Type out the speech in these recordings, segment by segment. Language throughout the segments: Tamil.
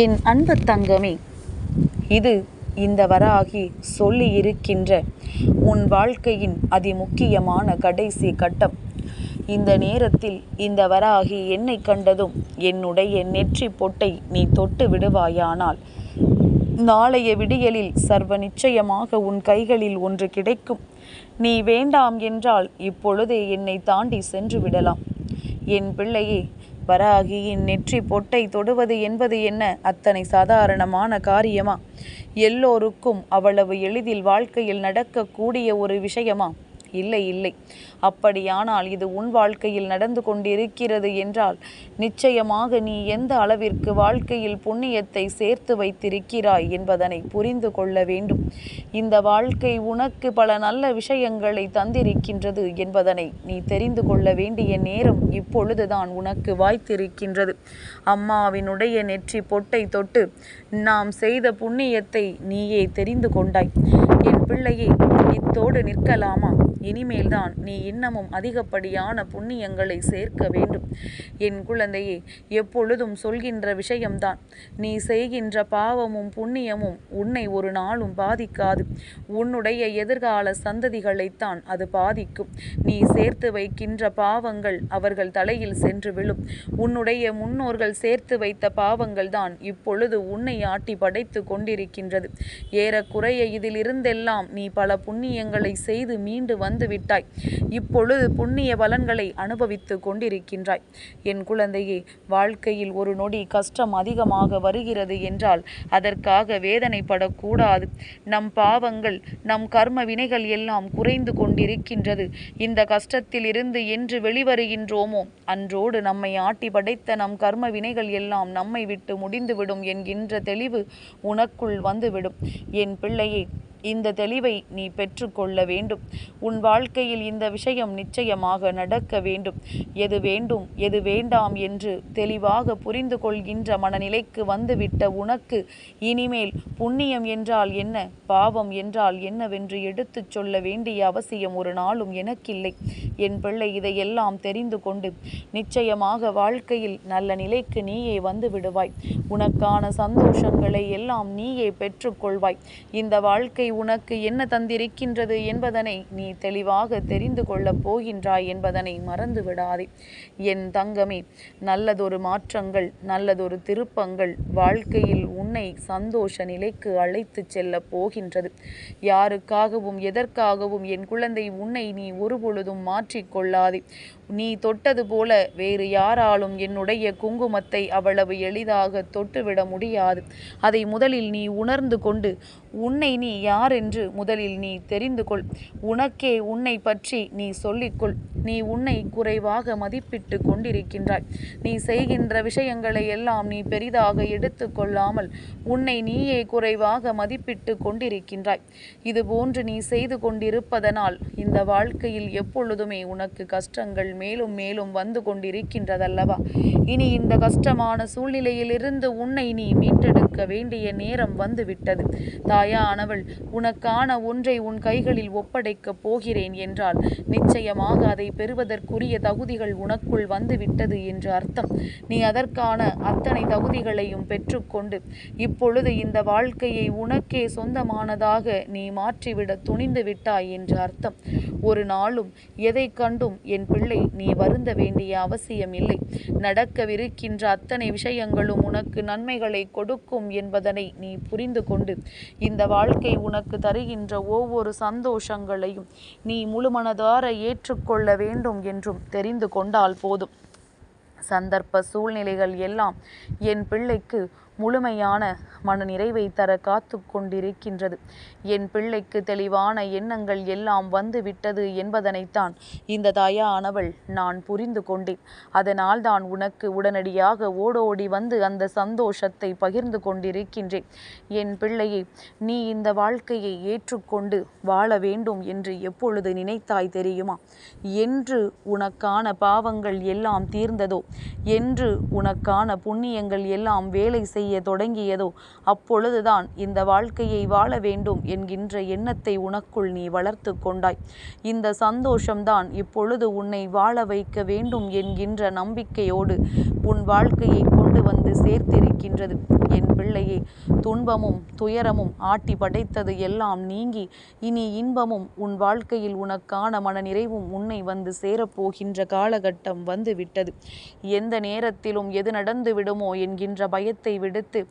என் அன்பு தங்கமே இது இந்த வராகி சொல்லியிருக்கின்ற உன் வாழ்க்கையின் அதிமுக்கியமான கடைசி கட்டம். இந்த நேரத்தில் இந்த வராகி என்னை கண்டதும் என்னுடைய நெற்றி பொட்டை நீ தொட்டு விடுவாயானால் நாளைய விடியலில் சர்வ நிச்சயமாக உன் கைகளில் ஒன்று கிடைக்கும். நீ வேண்டாம் என்றால் இப்பொழுதே என்னை தாண்டி சென்று விடலாம். என் பிள்ளையே வராகியின் நெற்றி பொட்டை தொடுவது என்பது என்ன? அத்தனை சாதாரணமான காரியமா? எல்லோருக்கும் அவ்வளவு எளிதில் வாழ்க்கையில் நடக்கக்கூடிய ஒரு விஷயமா? இல்லை இல்லை. அப்படியானால் இது உன் வாழ்க்கையில் நடந்து கொண்டிருக்கிறது என்றால் நிச்சயமாக நீ எந்த அளவிற்கு வாழ்க்கையில் புண்ணியத்தை சேர்த்து வைத்திருக்கிறாய் என்பதனை புரிந்து கொள்ள வேண்டும். இந்த வாழ்க்கை உனக்கு பல நல்ல விஷயங்களை தந்திருக்கின்றது என்பதனை நீ தெரிந்து கொள்ள வேண்டிய நேரம் இப்பொழுதுதான் உனக்கு வாய்த்திருக்கின்றது. அம்மாவினுடைய நெற்றி பொட்டை தொட்டு நாம் செய்த புண்ணியத்தை நீயே தெரிந்து கொண்டாய். என் பிள்ளையே இத்தோடு நிற்கலாமா? இனிமேல்தான் நீ இன்னமும் அதிகப்படியான புண்ணியங்களை சேர்க்க வேண்டும். என் குழந்தையே எப்பொழுதும் சொல்கின்ற விஷயம்தான். நீ செய்கின்ற பாவமும் புண்ணியமும் உன்னை ஒரு நாளும் பாதிக்காது. உன்னுடைய எதிர்கால சந்ததிகளைத்தான் அது பாதிக்கும். நீ சேர்த்து வைக்கின்ற பாவங்கள் அவர்கள் தலையில் சென்று விழும். உன்னுடைய முன்னோர்கள் சேர்த்து வைத்த பாவங்கள் தான் இப்பொழுது உன்னை ஆட்டி படைத்து கொண்டிருக்கின்றது. ஏறக்குறைய இதிலிருந்தெல்லாம் நீ பல புண்ணியங்களை செய்து மீண்டு வந்து விட்டாய். இப்பொழுது புண்ணிய பலன்களை அனுபவித்து கொண்டிருக்கின்றாய். என் குழந்தையே வாழ்க்கையில் ஒரு நொடி கஷ்டம் அதிகமாக வருகிறது என்றால் அதற்காக வேதனைப்படக்கூடாது. நம் பாவங்கள் நம் கர்ம வினைகள் எல்லாம் குறைந்து கொண்டிருக்கின்றது. இந்த கஷ்டத்தில் இருந்து என்று வெளிவருகின்றோமோ? அன்றோடு நம்மை ஆட்டி படைத்த நம் கர்ம வினைகள் எல்லாம் நம்மை விட்டு முடிந்துவிடும் என்கின்ற தெளிவு உனக்குள் வந்துவிடும். என் பிள்ளையை இந்த தெளிவை நீ பெற்றுக்கொள்ள வேண்டும். உன் வாழ்க்கையில் இந்த விஷயம் நிச்சயமாக நடக்க வேண்டும். எது வேண்டும் எது வேண்டாம் என்று தெளிவாக புரிந்து கொள்கின்ற மனநிலைக்கு வந்துவிட்ட உனக்கு இனிமேல் புண்ணியம் என்றால் என்ன பாவம் என்றால் என்னவென்று எடுத்துச் சொல்ல வேண்டிய அவசியம் ஒரு நாளும் எனக்கில்லை. என் பிள்ளை இதையெல்லாம் தெரிந்து கொண்டு நிச்சயமாக வாழ்க்கையில் நல்ல நிலைக்கு நீயே வந்து விடுவாய். உனக்கான சந்தோஷங்களை எல்லாம் நீயே பெற்றுக்கொள்வாய். இந்த வாழ்க்கை உனக்கு என்ன தந்திருக்கின்றது என்பதனை நீ தெளிவாக தெரிந்து கொள்ளப் போகின்றாய் என்பதனை மறந்து விடாதே என் தங்கமே நல்லதொரு மாற்றங்கள் நல்லதொரு திருப்பங்கள் வாழ்க்கையில் உன்னை சந்தோஷ நிலைக்கு அழைத்துச் செல்லப் போகின்றது. யாருக்காகவும் எதற்காகவும் என் குழந்தை உன்னை நீ ஒருபொழுதும் மாற்றிக்கொள்ளாதே நீ தொட்டது போல வேறு யாராலும் என்னுடைய குங்குமத்தை அவ்வளவு எளிதாக தொட்டுவிட முடியாது. அதை முதலில் நீ உணர்ந்து கொண்டு உன்னை நீ யார் யார் என்று முதலில் நீ தெரிந்து கொள் உனக்கே உன்னை பற்றி நீ சொல்லிக்கொள். நீ உன்னை குறைவாக மதிப்பிட்டு கொண்டிருக்கின்றாய். நீ செய்கின்ற விஷயங்களை எல்லாம் நீ பெரிதாக எடுத்து கொள்ளாமல் உன்னை நீயே குறைவாக மதிப்பிட்டு கொண்டிருக்கின்றாய். இதுபோன்று நீ செய்து கொண்டிருப்பதனால் இந்த வாழ்க்கையில் எப்பொழுதுமே உனக்கு கஷ்டங்கள் மேலும் மேலும் வந்து கொண்டிருக்கின்றதல்லவா? இனி இந்த கஷ்டமான சூழ்நிலையிலிருந்து உன்னை நீ மீட்டெடுக்க வேண்டிய நேரம் வந்துவிட்டது தாயானவள் உனக்கான ஒன்றை உன் கைகளில் ஒப்படைக்கப் போகிறேன் என்றால் நிச்சயமாக அதை பெறுவதற்குரிய தகுதிகள் உனக்குள் வந்துவிட்டது என்று அர்த்தம். நீ அதற்கான அத்தனை தகுதிகளையும் பெற்றுக்கொண்டு இப்பொழுது இந்த வாழ்க்கையை உனக்கே சொந்தமானதாக நீ மாற்றிவிட துணிந்து விட்டாய் என்று அர்த்தம். ஒரு நாளும் எதை கண்டும் என் பிள்ளை நீ வருந்த வேண்டிய அவசியம் இல்லை. நடக்கவிருக்கின்ற அத்தனை விஷயங்களும் உனக்கு நன்மைகளை கொடுக்கும் என்பதனை நீ புரிந்து கொண்டு இந்த வாழ்க்கை உனக்கு தருகின்ற ஒவ்வொரு சந்தோஷங்களையும் நீ முழுமனதார ஏற்றுக்கொள்ள வேண்டும் என்றும் தெரிந்து கொண்டால் போதும். சந்தர்ப்ப சூழ்நிலைகள் எல்லாம் என் பிள்ளைக்கு முழுமையான மன நிறைவை தர காத்து கொண்டிருக்கின்றது. என் பிள்ளைக்கு தெளிவான எண்ணங்கள் எல்லாம் வந்து விட்டது என்பதனைத்தான் இந்த தாயானவள் நான் புரிந்து கொண்டேன். அதனால் தான் உனக்கு உடனடியாக ஓடோடி வந்து அந்த சந்தோஷத்தை பகிர்ந்து கொண்டிருக்கின்றேன். என் பிள்ளையை நீ இந்த வாழ்க்கையை ஏற்றுக்கொண்டு வாழ வேண்டும் என்று எப்பொழுது நினைத்தாய் தெரியுமா? என்று உனக்கான பாவங்கள் எல்லாம் தீர்ந்ததோ? என்று உனக்கான புண்ணியங்கள் எல்லாம் வேலை செய்ய தொடங்கியதோ அப்பொழுதுதான் இந்த வாழ்க்கையை வாழ வேண்டும் என்கின்ற எண்ணத்தை உனக்குள் நீ வளர்த்து கொண்டாய். இந்த சந்தோஷம்தான் இப்பொழுது உன்னை வாழ வைக்க வேண்டும் என்கின்ற நம்பிக்கையோடு உன் வாழ்க்கையை கொண்டு கொண்டு வந்து சேர்த்திருக்கின்றது. என் பிள்ளையே துன்பமும் துயரமும் ஆட்டி படைத்தது எல்லாம் நீங்கி இனி இன்பமும் உன் வாழ்க்கையில் உனக்கான மனநிறைவும் உன்னை வந்து சேரப்போகின்ற காலகட்டம் வந்து விட்டது எந்த நேரத்திலும் எது நடந்து விடுமோ என்கின்ற பயத்தை விடுத்து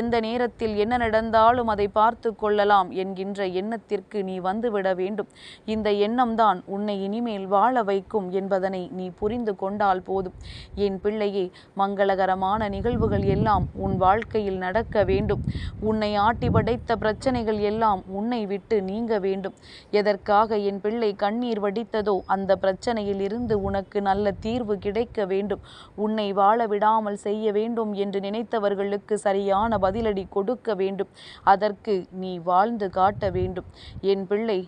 எந்த நேரத்தில் என்ன நடந்தாலும் அதை பார்த்து கொள்ளலாம் என்கின்ற எண்ணத்திற்கு நீ வந்துவிட வேண்டும். இந்த எண்ணம்தான் உன்னை இனிமேல் வாழ வைக்கும் என்பதனை நீ புரிந்து கொண்டால் போதும். என் பிள்ளையே மங்களகரமான நிகழ்வுகள் எல்லாம் உன் வாழ்க்கையில் நடக்க வேண்டும். உன்னை ஆட்டி படைத்த பிரச்சனைகள் எல்லாம் உன்னை விட்டு நீங்க வேண்டும். எதற்காக என் பிள்ளை கண்ணீர் வடித்ததோ அந்த பிரச்சனையில் இருந்து உனக்கு நல்ல தீர்வு கிடைக்க வேண்டும். உன்னை வாழ விடாமல் செய்ய வேண்டும் என்று நினைத்தவர்களுக்கு சரியான பதிலடி கொடுக்க வேண்டும். அதற்கு நீ வாழ்ந்து காட்ட வேண்டும். என் பிள்ளை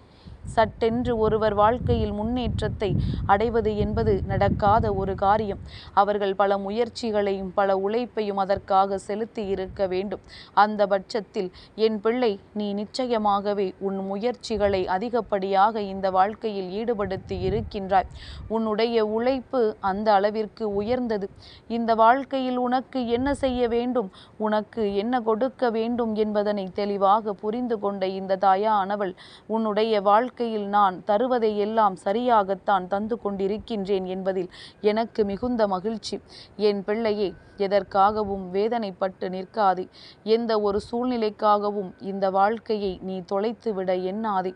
சட்டென்று ஒருவர் வாழ்க்கையில் முன்னேற்றத்தை அடைவது என்பது நடக்காத ஒரு காரியம். அவர்கள் பல முயற்சிகளையும் பல உழைப்பையும் அதற்காக செலுத்தி இருக்க வேண்டும். அந்த பட்சத்தில் என் பிள்ளை நீ நிச்சயமாகவே உன் முயற்சிகளை அதிகப்படியாக இந்த வாழ்க்கையில் ஈடுபடுத்தி இருக்கின்றாய். உன்னுடைய உழைப்பு அந்த அளவிற்கு உயர்ந்தது. இந்த வாழ்க்கையில் உனக்கு என்ன செய்ய வேண்டும்? உனக்கு என்ன கொடுக்க வேண்டும்? என்பதனை தெளிவாக புரிந்து கொண்ட இந்த தாயானவள் உன்னுடைய வாழ்க்கை வாழ்க்கையில் நான் தருவதை எல்லாம் சரியாகத்தான் தந்து கொண்டிருக்கின்றேன் என்பதில் எனக்கு மிகுந்த மகிழ்ச்சி. என் பிள்ளையே எதற்காகவும் வேதனைப்பட்டு நிற்காதே. எந்த ஒரு சூழ்நிலைக்காகவும் இந்த வாழ்க்கையை நீ தொலைத்து விட எண்ணாதே.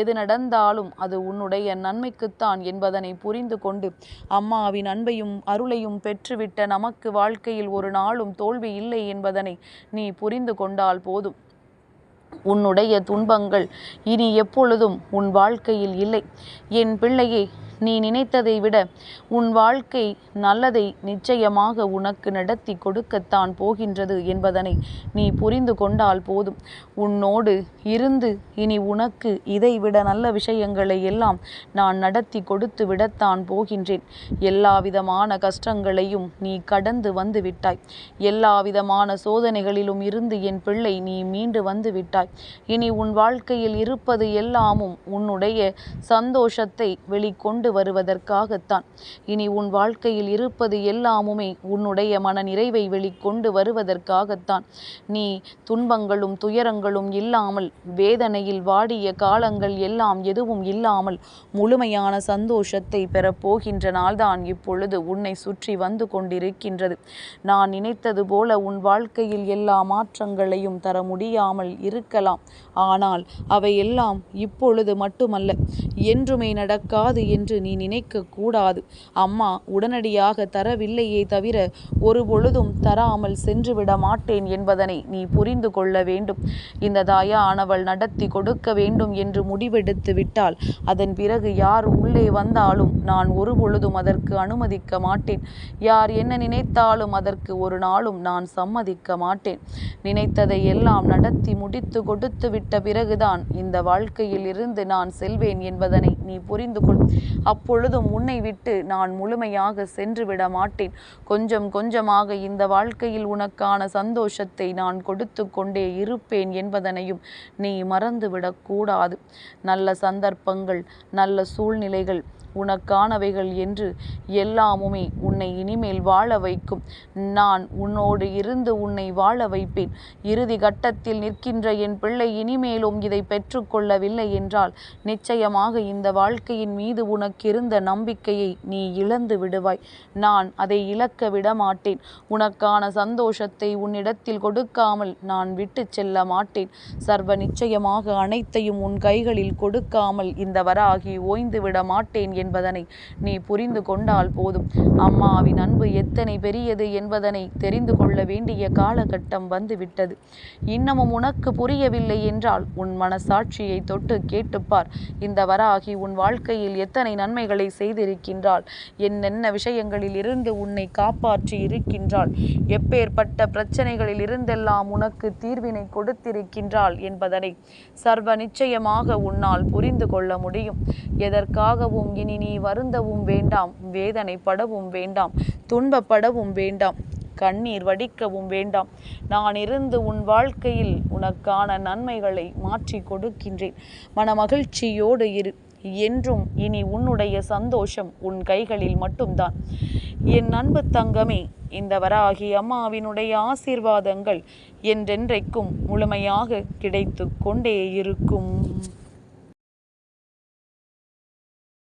எது நடந்தாலும் அது உன்னுடைய நன்மைக்குத்தான் என்பதனை புரிந்து கொண்டு அம்மாவின் அன்பையும் அருளையும் பெற்றுவிட்ட நமக்கு வாழ்க்கையில் ஒரு நாளும் தோல்வி இல்லை என்பதனை நீ புரிந்து கொண்டால் போதும். உன்னுடைய துன்பங்கள் இனி எப்பொழுதும் உன் வாழ்க்கையில் இல்லை. என் பிள்ளையே நீ நினைத்ததை விட உன் வாழ்க்கை நல்லதை நிச்சயமாக உனக்கு நடத்தி கொடுக்கத்தான் போகின்றது என்பதனை நீ புரிந்து கொண்டால் போதும். உன்னோடு இருந்து இனி உனக்கு இதைவிட நல்ல விஷயங்களை எல்லாம் நான் நடத்தி கொடுத்து விடத்தான் போகின்றேன். எல்லாவிதமான கஷ்டங்களையும் நீ கடந்து வந்து விட்டாய். எல்லாவிதமான சோதனைகளிலும் இருந்து என் பிள்ளை நீ மீண்டு வந்து விட்டாய். இனி உன் வாழ்க்கையில் இருப்பது எல்லாமும் உன்னுடைய சந்தோஷத்தை வெளிக்கொண்டு கொண்டு வருவதற்காகத்தான். இனி உன் வாழ்க்கையில் இருப்பது எல்லாமுமே உன்னுடைய மன நிறைவை வெளிக்கொண்டு வருவதற்காகத்தான். நீ துன்பங்களும் துயரங்களும் இல்லாமல் வேதனையில் வாடிய காலங்கள் எல்லாம் எதுவும் இல்லாமல் முழுமையான சந்தோஷத்தை பெறப்போகின்ற நாள்தான் இப்பொழுது உன்னை சுற்றி வந்து கொண்டிருக்கின்றது. நான் நினைத்தது போல உன் வாழ்க்கையில் எல்லா மாற்றங்களையும் தர முடியாமல் இருக்கலாம். ஆனால் அவையெல்லாம் இப்பொழுது மட்டுமல்ல. என்றுமே நடக்காது என்று என்று நீ நினைக்க கூடாது அம்மா உடனடியாக தரவில்லையே தவிர ஒரு பொழுதும் தராமல் சென்றுவிட மாட்டேன் என்பதனை நீ புரிந்து கொள்ள வேண்டும். இந்த தாயா ஆனவள் நடத்தி கொடுக்க வேண்டும் என்று முடிவெடுத்து விட்டால் அதன் பிறகு யார் உள்ளே வந்தாலும் நான் ஒரு பொழுதும் அதற்கு அனுமதிக்க மாட்டேன். யார் என்ன நினைத்தாலும் அதற்கு ஒரு நாளும் நான் சம்மதிக்க மாட்டேன். நினைத்ததை எல்லாம் நடத்தி முடித்து கொடுத்து விட்ட பிறகுதான் இந்த வாழ்க்கையில் இருந்து நான் செல்வேன் என்பதனை நீ புரிந்து கொள். அப்பொழுதும் உன்னை விட்டு நான் முழுமையாக சென்று விட மாட்டேன். கொஞ்சம் கொஞ்சமாக இந்த வாழ்க்கையில் உனக்கான சந்தோஷத்தை நான் கொடுத்து கொண்டே இருப்பேன் என்பதனையும் நீ மறந்துவிடக்கூடாது நல்ல சந்தர்ப்பங்கள் நல்ல சூழ்நிலைகள் உனக்கானவைகள் என்று எல்லாமுமே உன்னை இனிமேல் வாழ வைக்கும். நான் உன்னோடு இருந்து உன்னை வாழ வைப்பேன். இறுதி கட்டத்தில் நிற்கின்ற என் பிள்ளை இனிமேலும் இதை பெற்றுக்கொள்ளவில்லை என்றால் நிச்சயமாக இந்த வாழ்க்கையின் மீது உனக்கிருந்த நம்பிக்கையை நீ இழந்து விடுவாய். நான் அதை இழக்க விட மாட்டேன் உனக்கான சந்தோஷத்தை உன்னிடத்தில் கொடுக்காமல் நான் விட்டு செல்ல மாட்டேன். சர்வ நிச்சயமாக அனைத்தையும் உன் கைகளில் கொடுக்காமல் இந்த வராகி ஓய்ந்து விட மாட்டேன் என்பதனை நீ புரிந்து கொண்டால் போதும். அம்மாவின் அன்பு எத்தனை பெரியது என்பதனை தெரிந்து கொள்ள வேண்டிய காலகட்டம் வந்துவிட்டது. இன்னமும் உனக்கு புரியவில்லை என்றால் உன் மனசாட்சியை தொட்டு கேட்டுப்பார். இந்த வராகி உன் வாழ்க்கையில் எத்தனை நன்மைகளை செய்திருக்கின்றாள்? என்னென்ன விஷயங்களில் இருந்து உன்னை காப்பாற்றி இருக்கின்றாள்? எப்பேற்பட்ட பிரச்சனைகளில் இருந்தெல்லாம் உனக்கு தீர்வினை கொடுத்திருக்கின்றாள் என்பதனை சர்வ நிச்சயமாக உன்னால் புரிந்து கொள்ள முடியும். எதற்காகவும் இனி இனி நீ வருந்தவும் வேண்டாம் வேதனைப்படவும் வேண்டாம் துன்பப்படவும் வேண்டாம் கண்ணீர் வடிக்கவும் வேண்டாம். நான் இருந்து உன் வாழ்க்கையில் உனக்கான நன்மைகளை மாற்றி கொடுக்கின்றேன். மன மகிழ்ச்சியோடு இரு. என்றும் இனி உன்னுடைய சந்தோஷம் உன் கைகளில் மட்டும்தான். என் அன்பு தங்கமே இந்த வராகி அம்மாவினுடைய ஆசீர்வாதங்கள் என்றென்றைக்கும் முழுமையாக கிடைத்து கொண்டே இருக்கும்.